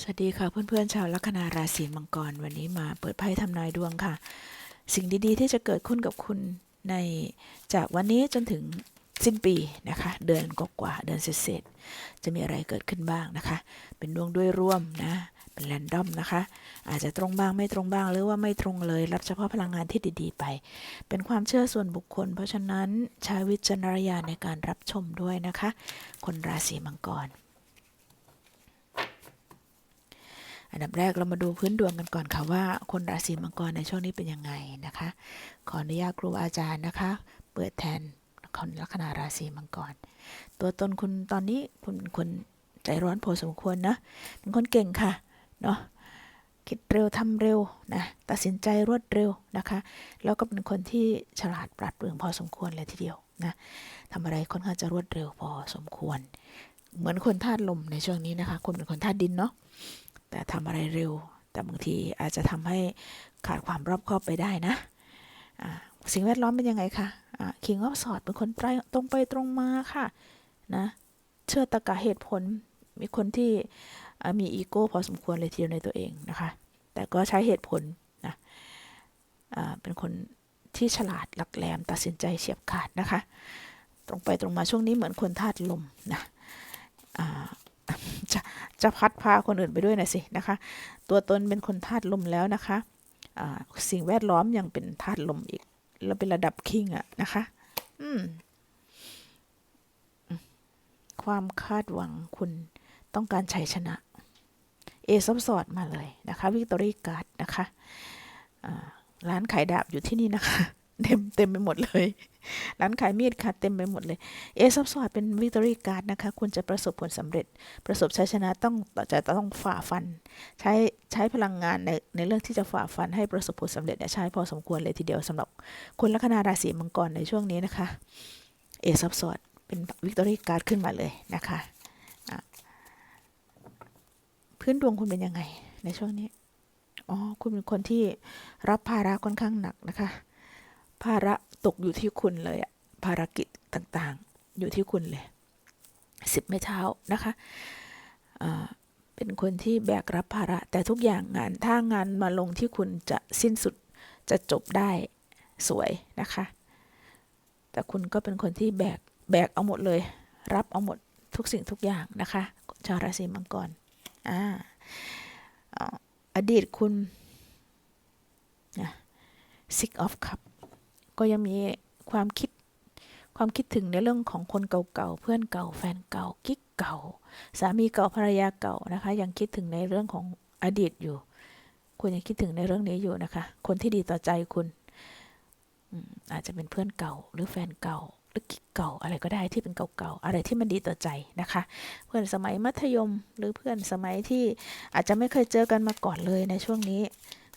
สวัสดีค่ะเพื่อนๆชาวลัคนาราศีมังกรวันนี้มาเปิดไพ่ทำนายดวงค่ะ สิ่งดีๆ ที่จะเกิดขึ้นกับคุณในจากวันนี้จนถึงสิ้นปีนะคะ เดือนกกว่าเดือนเศษๆจะมีอะไรเกิดขึ้นบ้างนะคะ เป็นดวงด้วยร่วมนะเป็นแรนดอมนะคะ อาจจะตรงบ้างไม่ตรงบ้างหรือว่าไม่ตรงเลย รับเฉพาะพลังงานที่ดีๆ ไป เป็นความเชื่อส่วนบุคคล เพราะฉะนั้นใช้วิจารณญาณในการรับชมด้วยนะคะ คนราศีมังกร อันดับแรกเรามาดูพื้นดวงกันก่อนค่ะว่า คนราศีมังกรในช่วงนี้เป็นยังไงนะคะ ขออนุญาตครูอาจารย์นะคะ เปิดแทนคนลัคนาราศีมังกร ตัวตนคุณตอนนี้คุณเป็นคนใจร้อนพอสมควรนะเป็นคนเก่งค่ะเนาะคิดเร็วทำเร็วนะตัดสินใจรวดเร็วนะคะ แล้วก็เป็นคนที่ฉลาดปราดเปรื่องพอสมควรเลยทีเดียวนะทำอะไรค่อนข้างจะรวดเร็วพอสมควร เหมือนคนธาตุลมในช่วงนี้นะคะ คุณเป็นคนธาตุดินเนาะแต่ทำอะไรเร็ว แต่บางทีอาจจะทำให้ขาดความรอบคอบไปได้นะะสิ่งแวดล้อมเป็นยังไงคะคิงออฟสอดเป็นคนตรงไปตรงมาค่ะนะเชื่อตะกะเหตุผลมีคนที่มีอีโก้พอสมควรเลยทีเดียวในตัวเองนะคะ แต่ก็ใช้เหตุผลนะเป็นคนที่ฉลาดหลักแหลมตัดสินใจเฉียบขาดนะคะ ตรงไปตรงมาช่วงนี้เหมือนคนธาตุลมนะ จะจะพัดพาคนอื่นไปด้วยนะสินะคะ ตัวตนเป็นคนธาตุลมแล้วนะคะะสิ่งแวดล้อมยังเป็นธาตุลมอีก แล้วเป็นระดับคิงอะนะคะ อืม ความคาดหวังคุณต้องการชัยชนะ เอซับสอดมาเลยนะคะ วิกตอรี่การ์ดนะคะร้านขายดาบอยู่ที่นี่นะคะ เต็มเต็มไปหมดเลย ร้านขายมีดค่ะเต็มไปหมดเลย เอซับสอดเป็นวิตอรี่การ์ดนะคะ คุณจะประสบผลสำเร็จ ประสบชัยชนะต้องจะต้องฝ่าฟัน ใช้ใช้พลังงานในในเรื่องที่จะฝ่าฟันให้ประสบผลสำเร็จใช้พอสมควรเลยทีเดียวสำหรับคนลัคนาราศีมังกรในช่วงนี้นะคะ เอซับสอดเป็นวิกตอรี่การ์ดขึ้นมาเลยนะคะ พื้นดวงคุณเป็นยังไงในช่วงนี้ อ๋อ คุณเป็นคนที่รับภาระค่อนข้างหนักนะคะ ภาระตกอยู่ที่คุณเลยอะภารกิจต่างๆ อยู่ที่คุณเลยสิบไม่เท้านะคะเป็นคนที่แบกรับภาระ แต่ทุกอย่างงานถ้างานมาลงที่คุณจะสิ้นสุดจะจบได้สวยนะคะ แต่คุณก็เป็นคนที่แบกแบกเอาหมดเลย รับเอาหมดทุกสิ่งทุกอย่างนะคะชาวราศีมังกรอ่าอดีตคุณนะ six of cup ก็ยังมีความคิดความคิดถึงในเรื่องของคนเก่าๆ เพื่อนเก่า แฟนเก่า กิ๊กเก่า สามีเก่าภรรยาเก่านะคะ ยังคิดถึงในเรื่องของอดีตอยู่ คุณยังคิดถึงในเรื่องนี้อยู่นะคะ คนที่ดีต่อใจคุณอาจจะเป็นเพื่อนเก่า หรือแฟนเก่า หรือกิ๊กเก่า อะไรก็ได้ที่เป็นเก่าๆ อะไรที่มันดีต่อใจนะคะ เพื่อนสมัยมัธยม หรือเพื่อนสมัยที่อาจจะไม่เคยเจอกันมาก่อนเลยในช่วงนี้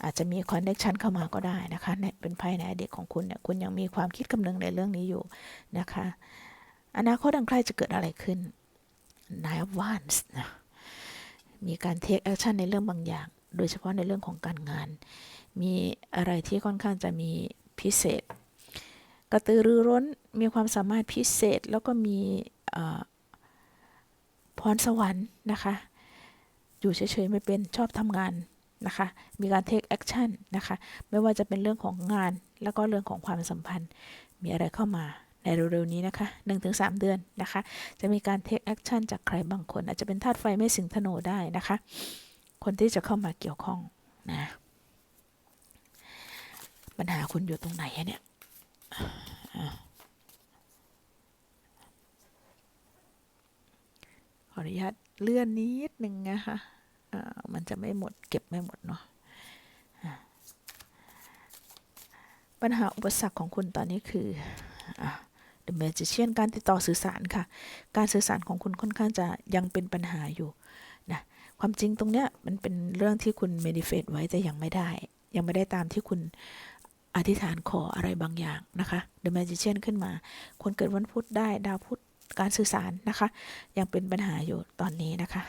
อาจจะมีคอนเน็ชันเข้ามาก็ได้นะคะเนี่ยเป็นภายในอดีตของคุณเนี่ยคุณยังมีความคิดคำนึงในเรื่องนี้อยู่นะคะ อนาคตอันใกล้จะเกิดอะไรขึ้น Nine of Wands นะมีการเทคแอคชั่นในเรื่องบางอย่าง โดยเฉพาะในเรื่องของการงาน มีอะไรที่ค่อนข้างจะมีพิเศษ กระตือรือร้นมีความสามารถพิเศษแล้วก็มีพรสวรรค์นะคะ อยู่เฉยๆไม่เป็นชอบทำงาน นะคะ มีการ take action นะคะ ไม่ว่าจะเป็นเรื่องของงาน แล้วก็เรื่องของความสัมพันธ์ มีอะไรเข้ามาในเร็วๆนี้นะคะ 1-3 เดือนนะคะ จะมีการ take action จากใครบางคน อาจจะเป็นธาตุไฟไม่สิงธนูได้นะคะ คนที่จะเข้ามาเกี่ยวข้องนะ ปัญหาคุณอยู่ตรงไหนเนี่ยขออนุญาตเลื่อนนิดนึงนะคะ มันจะไม่หมดเก็บไม่หมดเนาะปัญหาอุปสรรคของคุณตอนนี้คือ The Magician การติดต่อสื่อสารค่ะ การสื่อสารของคุณค่อนข้างจะยังเป็นปัญหาอยู่นะความจริงตรงเนี้ยมันเป็นเรื่องที่คุณเมดิเฟตไว้แต่ยังไม่ได้ ยังไม่ได้ตามที่คุณอธิษฐานขออะไรบางอย่างนะคะ The Magician ขึ้นมา คนเกิดวันพุธได้ดาวพุธการสื่อสารนะคะ ยังเป็นปัญหาอยู่ตอนนี้นะคะ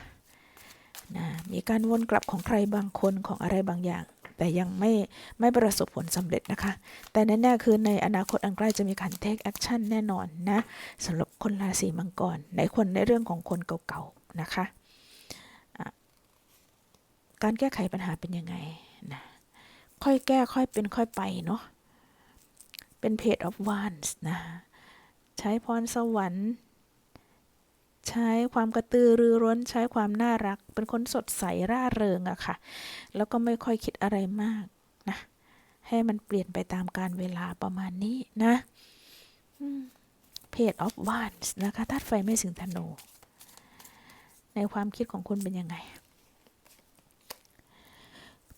นะมีการวนกลับของใครบางคนของอะไรบางอย่าง แต่ยังไม่ไม่ประสบผลสำเร็จนะคะ แต่แน่ๆคือในอนาคตอันใกล้จะมีการ take action แน่นอนนะสำหรับคนราศีมังกรในคนในเรื่องของคนเก่าๆนะคะการแก้ไขปัญหาเป็นยังไงนะค่อยแก้ค่อยเป็นค่อยไปเนาะเป็นเพจ of wands นะใช้พรสวรรค์ ใช้ความกระตือรือร้นใช้ความน่ารัก เป็นคนสดใสร่าเริงอะค่ะ แล้วก็ไม่ค่อยคิดอะไรมากนะ ให้มันเปลี่ยนไปตามการเวลาประมาณนี้นะเพจ of wands นะคะธาตุไฟไม่สิงธนู ในความคิดของคุณเป็นยังไง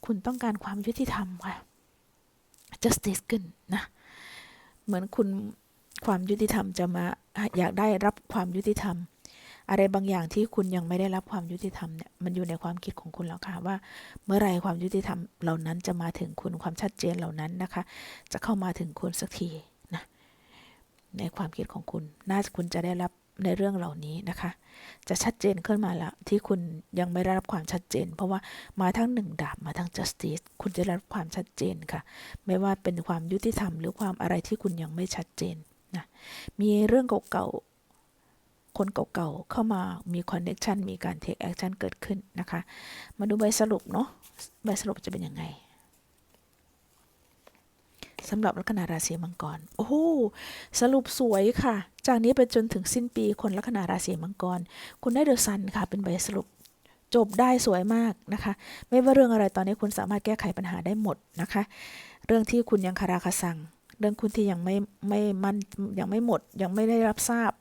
คุณต้องการความยุติธรรมค่ะ justice ขึ้นนะ เหมือนคุณความยุติธรรมจะมาอยากได้รับความยุติธรรม อะไรบางอย่างที่คุณยังไม่ได้รับความยุติธรรมเนี่ยมันอยู่ในความคิดของคุณแล้วค่ะว่า เมื่อไรความยุติธรรมเหล่านั้นจะมาถึงคุณความชัดเจนเหล่านั้นนะคะ จะเข้ามาถึงคุณสักทีนะในความคิดของคุณ น่าจะคุณจะได้รับในเรื่องเหล่านี้นะคะ จะชัดเจนขึ้นมาแล้วที่คุณยังไม่ได้รับความชัดเจน เพราะว่ามาทั้งหนึ่งดาบมาทั้ง justice คุณจะได้รับความชัดเจนค่ะ ไม่ว่าเป็นความยุติธรรมหรือความอะไรที่คุณยังไม่ชัดเจนนะมีเรื่องเก่าๆ คนเก่าๆเข้ามามี connection มีการ take action เกิดขึ้นนะคะ มาดูใบสรุปเนาะใบสรุปจะเป็นยังไงสำหรับลัคนาราศีมังกร โอ้โห สรุปสวยค่ะ จากนี้ไปจนถึงสิ้นปีคนลัคนาราศีมังกร คุณได้เดอะซันค่ะ เป็นใบสรุปจบได้สวยมากนะคะ ไม่ว่าเรื่องอะไรตอนนี้คุณสามารถแก้ไขปัญหาได้หมดนะคะ เรื่องที่คุณยังคาราคาซัง เรื่องคุณที่ยังไม่ไม่มันยังไม่หมดยังไม่ได้รับทราบ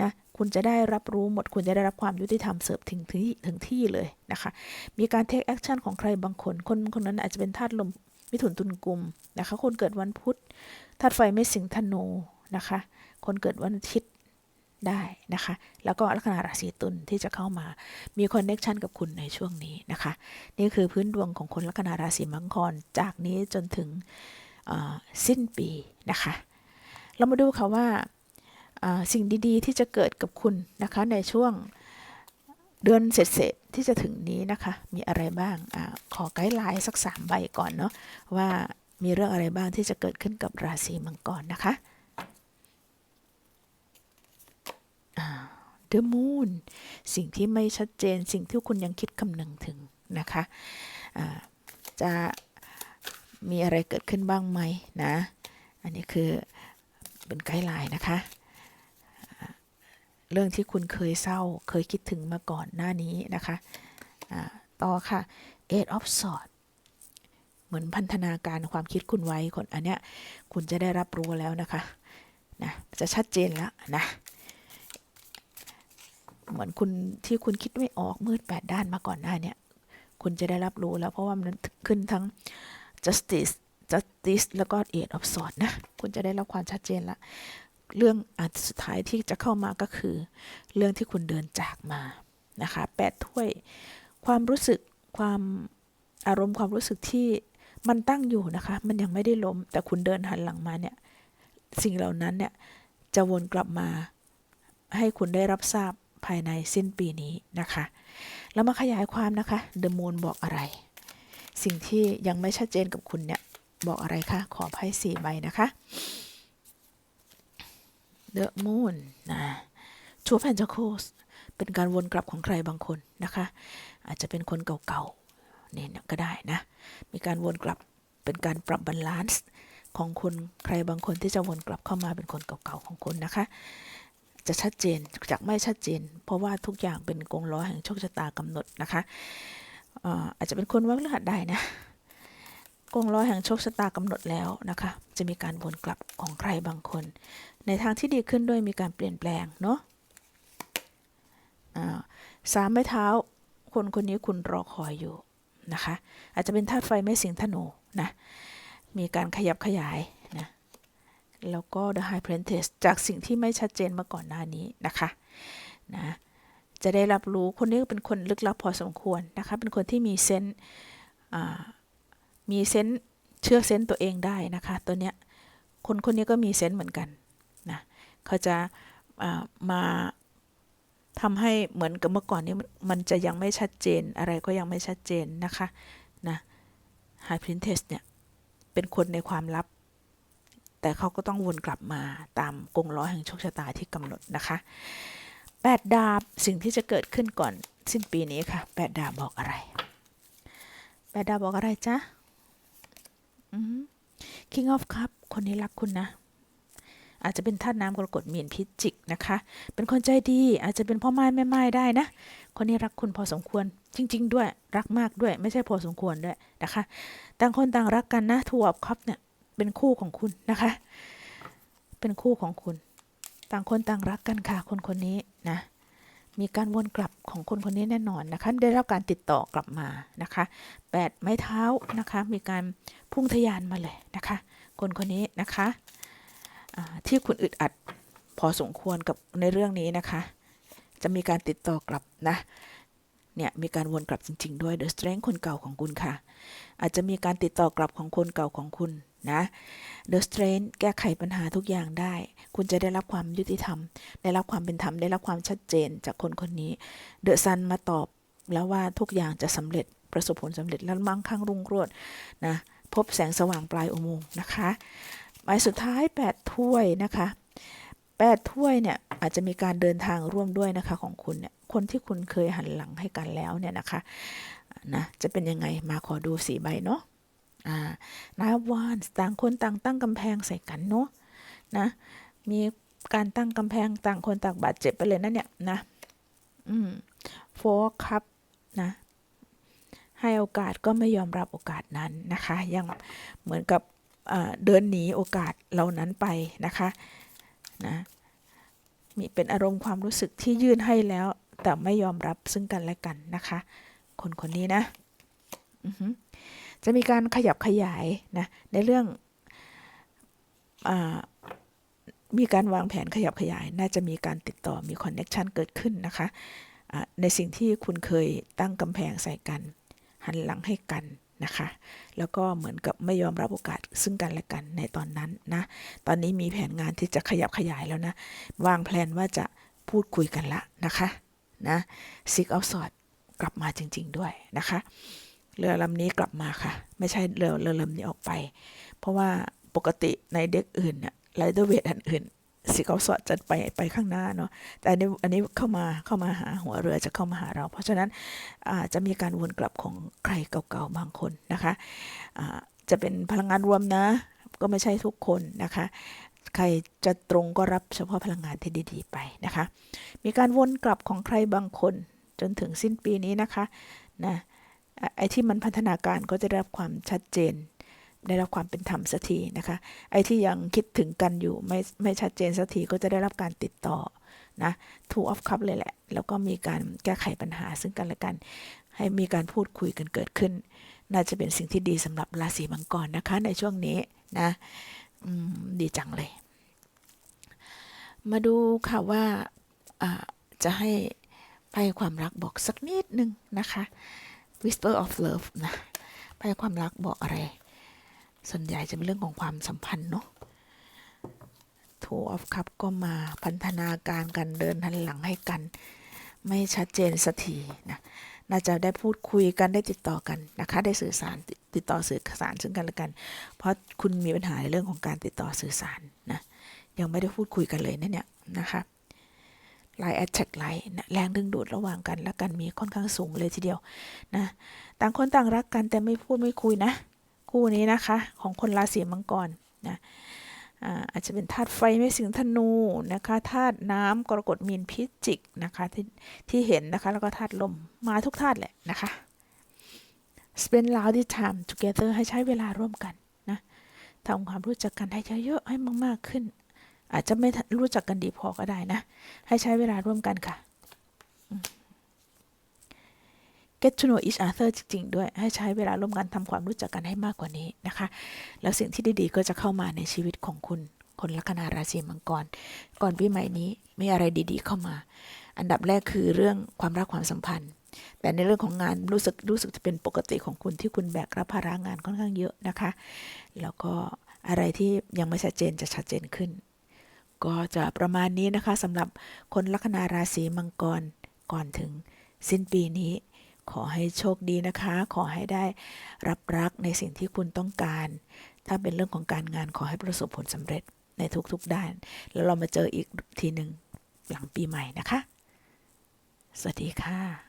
นะ คุณจะได้รับรู้หมด คุณจะได้รับความยุติธรรมเสิร์ฟถึงที่ถึงที่เลยนะคะ มีการเทคแอคชั่นของใครบางคน คนคนนั้นอาจจะเป็นธาตุลมมิถุนตุลกุมนะคะ คนเกิดวันพุธธาตุไฟไม่สิงธนูนะคะ คนเกิดวันอาทิตย์ได้นะคะ แล้วก็ลัคนาราศีตุลที่จะเข้ามา มีคอนเน็ชันกับคุณในช่วงนี้นะคะ นี่คือพื้นดวงของคนลัคนาราศีมังกรจากนี้จนถึงสิ้นปีนะคะ เรามาดูค่ะว่า สิ่งดีๆ ที่จะเกิดกับคุณนะคะในช่วงเดือนเสร็จๆที่จะถึงนี้นะคะ มีอะไรบ้างอขอไกด์ไลน์สักสามใบก่อนเนาะว่ามีเรื่องอะไรบ้างที่จะเกิดขึ้นกับราศีมังกรนะคะ The Moon สิ่งที่ไม่ชัดเจนสิ่งที่คุณยังคิดคำนึงถึงนะคะะจะมีอะไรเกิดขึ้นบ้างไหมนะ อันนี้คือเป็นไกด์ไลน์นะคะ เรื่องที่คุณเคยเศร้า เคยคิดถึงมาก่อนหน้านี้นะคะะต่อค่ะ Eight of Swords เหมือนพันธนาการความคิดคุณไว้คนอันเนี้ยคุณจะได้รับรู้แล้วนะคะนะจะชัดเจนแล้วนะ เหมือนคุณที่คุณคิดไม่ออกมืดแปดด้านมาก่อนหน้าเนี่ยคุณจะได้รับรู้แล้ว เพราะว่ามันขึ้นทั้ง justice justice แล้วก็ eight of swords นะ คุณจะได้รับความชัดเจนละ เรื่องอันสุดท้ายที่จะเข้ามาก็คือ เรื่องที่คุณเดินจากมานะคะแปดถ้วย ความรู้สึกความอารมณ์ความรู้สึกที่มันตั้งอยู่นะคะ มันยังไม่ได้ล้ม แต่คุณเดินหันหลังมาเนี่ย สิ่งเหล่านั้นเนี่ยจะวนกลับมาให้คุณได้รับทราบภายในสิ้นปีนี้นะคะ แล้วมาขยายความนะคะ The Moon บอกอะไร สิ่งที่ยังไม่ชัดเจนกับคุณเนี่ย บอกอะไรคะ ขอไพ่สี่ใบนะคะ The Moon นะ Two Pentacles เป็นการวนกลับของใครบางคนนะคะ อาจจะเป็นคนเก่าๆเนี่ยก็ได้นะ มีการวนกลับเป็นการปรับบาลานซ์ของคนใครบางคนที่จะวนกลับเข้ามาเป็นคนเก่าๆของคุณนะคะ จะชัดเจนจากไม่ชัดเจน เพราะว่าทุกอย่างเป็นกงล้อแห่งโชคชะตากำหนดนะคะอาจจะเป็นคนว่าเลือดได้นะ กงล้อแห่งโชคชะตากำหนดแล้วนะคะ จะมีการวนกลับของใครบางคน ในทางที่ดีขึ้นด้วยมีการเปลี่ยนแปลงเนาะสามไม้เท้า คนคนนี้คุณรอคอยอยู่นะคะ อาจจะเป็นธาตุไฟไม่สิงธนูนะมีการขยับขยายนะแล้วก็ The High Priestess จากสิ่งที่ไม่ชัดเจนมาก่อนหน้านี้นะคะนะจะได้รับรู้คนนี้เป็นคนลึกลับพอสมควรนะคะ เป็นคนที่มีเซนต์ มีเซนเชื่อเซนต์ตัวเองได้นะคะ ตัวเนี้ยคนคนนี้ก็มีเซนเหมือนกันนะเขาจะมาทำให้เหมือนกับเมื่อก่อนนี้มันจะยังไม่ชัดเจนอะไรก็ยังไม่ชัดเจนนะคะนะ High Priestess เนี่ยเป็นคนในความลับ แต่เขาก็ต้องวนกลับมาตามกงล้อแห่งโชคชะตาที่กำหนดนะคะแปดดาบสิ่งที่จะเกิดขึ้นก่อนสิ้นปีนี้ค่ะแปดดาบบอกอะไรดดาวบอกอะไรจ๊ะ อืม King of Cup คนนี้รักคุณนะ อาจจะเป็นท่าตุน้ำกรกฎมีนพิจิกนะคะ เป็นคนใจดี อาจจะเป็นพ่อไม้แม่ไม้ได้นะ คนนี้รักคุณพอสมควร จริง ๆ ด้วยรักมากด้วย ไม่ใช่พอสมควรด้วยนะคะ ต่างคนต่างรักกันนะทูอ f คัพเนี่ยเป็นคู่ของคุณนะคะ เป็นคู่ของคุณ ต่างคนต่างรักกันค่ะ คนคนนี้นะ มีการวนกลับของคนคนนี้แน่นอนนะคะ ได้รับการติดต่อกลับมานะคะแปดไม้เท้านะคะ มีการพุ่งทะยานมาเลยนะคะ คนคนนี้นะคะที่คุณอึดอัดพอสมควรกับในเรื่องนี้นะคะ จะมีการติดต่อกลับนะ เนี่ยมีการวนกลับจริง ๆ ด้วย The Strength คนเก่าของคุณค่ะ อาจจะมีการติดต่อกลับของคนเก่าของคุณนะ The Strength แก้ไขปัญหาทุกอย่างได้ คุณจะได้รับความยุติธรรม ได้รับความเป็นธรรม ได้รับความชัดเจนจากคนคนนี้เดอะซันมาตอบแล้วว่าทุกอย่างจะสำเร็จประสบผลสำเร็จและมั่งคั่งรุ่งโรจน์นะพบแสงสว่างปลายอุโมงค์นะคะหมายสุดท้าย 8 ถ้วยนะคะ 8 ถ้วยเนี่ยอาจจะมีการเดินทางร่วมด้วยนะคะของคุณเนี่ย คนที่คุณเคยหันหลังให้กันแล้วเนี่ยนะคะนะจะเป็นยังไงมาขอดูสีใบเนาะอ่านาวานต่างคนต่างตั้งกำแพงใส่กันเนาะนะมีการตั้งกำแพงต่างคนต่างบาดเจ็บไปเลยนะเนี่ยนะอืมโฟคัพนะให้โอกาสก็ไม่ยอมรับโอกาสนั้นนะคะ ยังเหมือนกับเดินหนีโอกาสเหล่านั้นไปนะคะนะมีเป็นอารมณ์ความรู้สึกที่ยื่นให้แล้ว แต่ไม่ยอมรับซึ่งกันและกันนะคะ คนคนนี้นะจะมีการขยับขยายนะในเรื่องอมีการวางแผนขยับขยาย น่าจะมีการติดต่อมีคอนเน็ชันเกิดขึ้นนะคะในสิ่งที่คุณเคยตั้งกำแพงใส่กัน หันหลังให้กันนะคะ แล้วก็เหมือนกับไม่ยอมรับโอกาสซึ่งกันและกันในตอนนั้นนะ ตอนนี้มีแผนงานที่จะขยับขยายแล้วนะ วางแผนว่าจะพูดคุยกันละนะคะ นะซิกเอาสอดกลับมาจริง ๆ ด้วยนะคะ เรือลำนี้กลับมาค่ะ ไม่ใช่เรือเรือลำนี้ออกไป เพราะว่าปกติในเด็กอื่นเนี่ยไรเดอร์เวทอันอื่นสิเขาสอดจะไปไปข้างหน้าเนาะแต่อันนี้อันนี้เข้ามาเข้ามาหาหัวเรือจะเข้ามาหาเรา เพราะฉะนั้นอาจะมีการวนกลับของใครเก่าๆบางคนนะคะะจะเป็นพลังงานรวมนะ ก็ไม่ใช่ทุกคนนะคะ ใครจะตรงก็รับเฉพาะพลังงานที่ดีๆไปนะคะ มีการวนกลับของใครบางคนจนถึงสิ้นปีนี้นะคะนะไอ้ที่มันพัฒนาการก็จะได้รับความชัดเจน ได้รับความเป็นธรรมสักทีนะคะ ไอ้ที่ยังคิดถึงกันอยู่ไม่ไม่ชัดเจนสักทีก็จะได้รับการติดต่อนะ two of cup เลยแหละ แล้วก็มีการแก้ไขปัญหาซึ่งกันและกัน ให้มีการพูดคุยกันเกิดขึ้น น่าจะเป็นสิ่งที่ดีสำหรับราศีมังกรนะคะในช่วงนี้นะ ดีจังเลย มาดูค่ะว่าจะให้ไพ่ความรักบอกสักนิดนึงนะคะ whisper of love นะไพ่ความรักบอกอะไร ส่วนใหญ่จะเป็นเรื่องของความสัมพันธ์เนาะทูออฟคัพก็มาพันธนาการกันเดินทันหลังให้กัน ไม่ชัดเจนสักทีนะ น่าจะได้พูดคุยกันได้ติดต่อกันนะคะ ได้สื่อสารติดต่อสื่อสารซึ่งกันและกัน เพราะคุณมีปัญหาในเรื่องของการติดต่อสื่อสารนะยังไม่ได้พูดคุยกันเลยนะเนี่ยนะคะไลน์แอดแท็กไลน์แรงดึงดูดระหว่างกันและกันมีค่อนข้างสูงเลยทีเดียวนะต่างคนต่างรักกันแต่ไม่พูดไม่คุยนะ คู่นี้นะคะ ของคนราศีมังกรนะ อาจจะเป็นธาตุไฟไม่สิงธนูนะคะธาตุน้ำกรกฎมีนพิจิกนะคะที่ที่เห็นนะคะแล้วก็ธาตุลมมาทุกธาตุแหละนะคะ spend loud time together ให้ใช้เวลาร่วมกันนะทำความรู้จักกันให้เยอะๆให้มากๆขึ้น อาจจะไม่รู้จักกันดีพอก็ได้นะ ให้ใช้เวลาร่วมกันค่ะ get to know each other จริง ๆ ด้วย ให้ใช้เวลาร่วมกันทำความรู้จักกันให้มากกว่านี้นะคะ แล้วสิ่งที่ดีๆ ก็จะเข้ามาในชีวิตของคุณ คนลัคนาราศีมังกร ก่อนปีใหม่นี้มีอะไรดีๆ เข้ามา อันดับแรกคือเรื่องความรักความสัมพันธ์ แต่ในเรื่องของงานรู้สึกรู้สึกจะเป็นปกติของคุณที่คุณแบกรับภาระงานค่อนข้างเยอะนะคะ แล้วก็อะไรที่ยังไม่ชัดเจนจะชัดเจนขึ้น ก็จะประมาณนี้นะคะสำหรับคนลัคนาราศีมังกรก่อนถึงสิ้นปีนี้ ขอให้โชคดีนะคะ ขอให้ได้รับรักในสิ่งที่คุณต้องการ ถ้าเป็นเรื่องของการงานขอให้ประสบผลสำเร็จในทุกๆด้าน แล้วเรามาเจออีกทีหนึ่งหลังปีใหม่นะคะ สวัสดีค่ะ